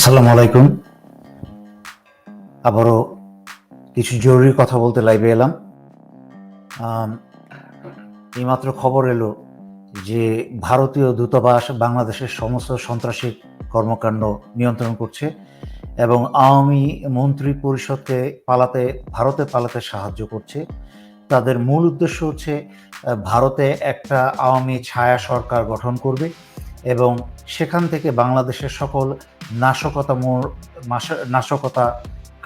আসসালামু আলাইকুম। আবারও কিছু জরুরি কথা বলতে লাইভে এলাম। এইমাত্র খবর এলো যে ভারতীয় দূতাবাস বাংলাদেশের সমস্ত সন্ত্রাসী কর্মকাণ্ড নিয়ন্ত্রণ করছে এবং আওয়ামী মন্ত্রী পরিষদকে পালাতে, ভারতে পালাতে সাহায্য করছে। তাদের মূল উদ্দেশ্য হচ্ছে ভারতে একটা আওয়ামী ছায়া সরকার গঠন করবে এবং সেখান থেকে বাংলাদেশের সকল নাশকতা নাশকতা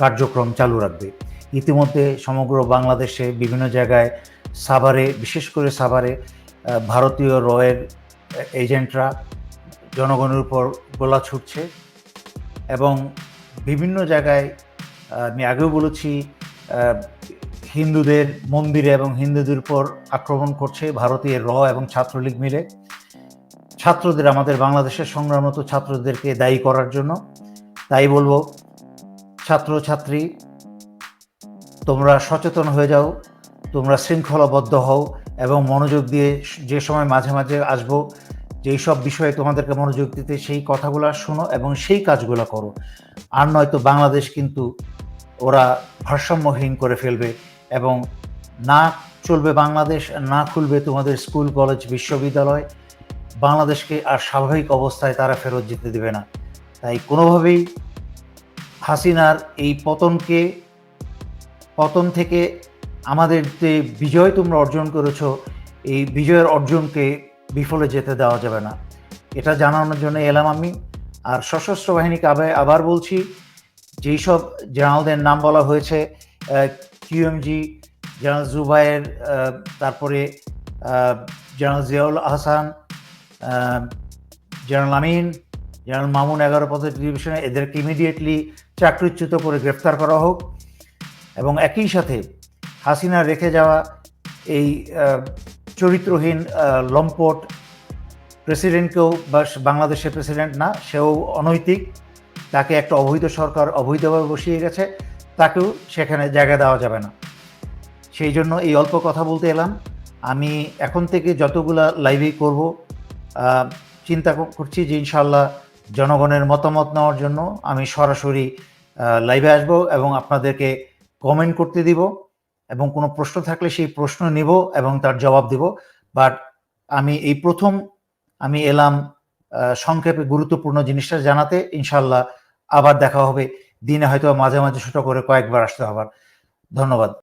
কার্যক্রম চালু রাখবে। ইতিমধ্যে সমগ্র বাংলাদেশে বিভিন্ন জায়গায় সাভারে, বিশেষ করে সাভারে ভারতীয় রয়ের এজেন্টরা জনগণের উপর গোলা ছুটছে এবং বিভিন্ন জায়গায় আমি আগেও বলেছি হিন্দুদের মন্দিরে এবং হিন্দুদের উপর আক্রমণ করছে ভারতীয় র এবং ছাত্রলীগ মিলে। ছাত্রদের, আমাদের বাংলাদেশের সংগ্রামরত ছাত্রদেরকে দায়ী করার জন্য। তাই বলব ছাত্র ছাত্রী তোমরা সচেতন হয়ে যাও, তোমরা শৃঙ্খলাবদ্ধ হও এবং মনোযোগ দিয়ে যে সময় মাঝে মাঝে আসব, যেই সব বিষয়ে তোমাদেরকে মনোযোগ দিতে, সেই কথাগুলো শোনো এবং সেই কাজগুলো করো। আর নয়তো বাংলাদেশ কিন্তু ওরা ভারসাম্যহীন করে ফেলবে এবং না চলবে বাংলাদেশ, না খুলবে তোমাদের স্কুল, কলেজ, বিশ্ববিদ্যালয় বাংলাদেশকে আর স্বাভাবিক অবস্থায় তারা ফেরত যেতে দেবে না। তাই কোনোভাবেই হাসিনার এই পতনকে পতন থেকে আমাদের যে বিজয় তোমরা অর্জন করেছ এই বিজয়ের অর্জনকে বিফলে যেতে দেওয়া যাবে না। এটা জানানোর জন্য এলাম আমি। আর সশস্ত্র বাহিনীকে আবার আবার বলছি যেই সব জেনারেলদের নাম বলা হয়েছে কিউএমজি জেনারেল জুবাইর আহ, তারপরে general Ziaul Ahsan ah, general Amin, general Mamun এগারো পদের ডিভিশনে এদেরকে ইমিডিয়েটলি চাকরিচ্যুত করে গ্রেফতার করা হোক এবং একই সাথে হাসিনা রেখে যাওয়া এই চরিত্রহীন লম্পট প্রেসিডেন্টকেও বা বাংলাদেশের প্রেসিডেন্ট না, সেও অনৈতিক। তাকে একটা অবৈধ সরকার অবৈধভাবে বসিয়ে গেছে, তাকেও সেখানে জায়গা দেওয়া যাবে না। সেই জন্য এই অল্প কথা বলতে এলাম। আমি এখন থেকে যতগুলা লাইভেই করব চিন্তা কর- করছি যে ইনশাল্লাহ জনগণের মতামত নেওয়ার জন্য আমি সরাসরি লাইভে আসব এবং আপনাদেরকে কমেন্ট করতে দিব এবং কোনো প্রশ্ন থাকলে সেই প্রশ্ন নিব এবং তার জবাব দিব। বাট আমি এই প্রথম, আমি এলাম সংক্ষেপে গুরুত্বপূর্ণ জিনিসটা জানাতে ইনশাল্লাহ আবার দেখা হবে। দিনে হয়তো মাঝে মাঝে ছোট করে কয়েকবার আসতে হবার ধন্যবাদ।